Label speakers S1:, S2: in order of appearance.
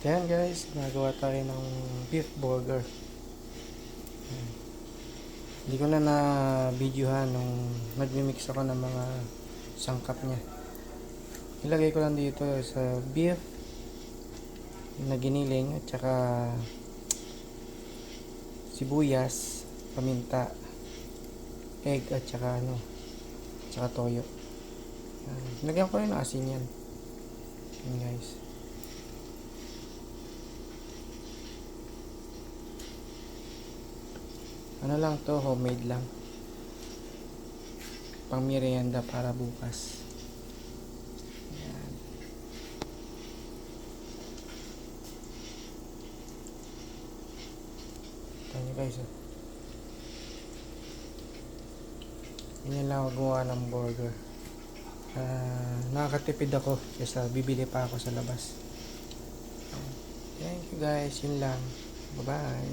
S1: Kaya guys, nagawa tayo ng beef burger. Ayan. Hindi ko na na-videohan nung nagmi-mix ako ng mga sangkap niya. Ilagay ko lang dito sa beef na giniling at saka sibuyas, paminta, egg at saka ano, at saka toyo. Ayan. Lagyan ko rin ng asin yan. Ayan guys. Ano lang to, homemade lang. Pang merienda para bukas. Ayan. Ito nyo guys. Oh. Ganyan lang ako gumawa ng burger. Ah, nakakatipid ako kaysa bibili pa ako sa labas. Thank you guys. Yun lang. Bye-bye.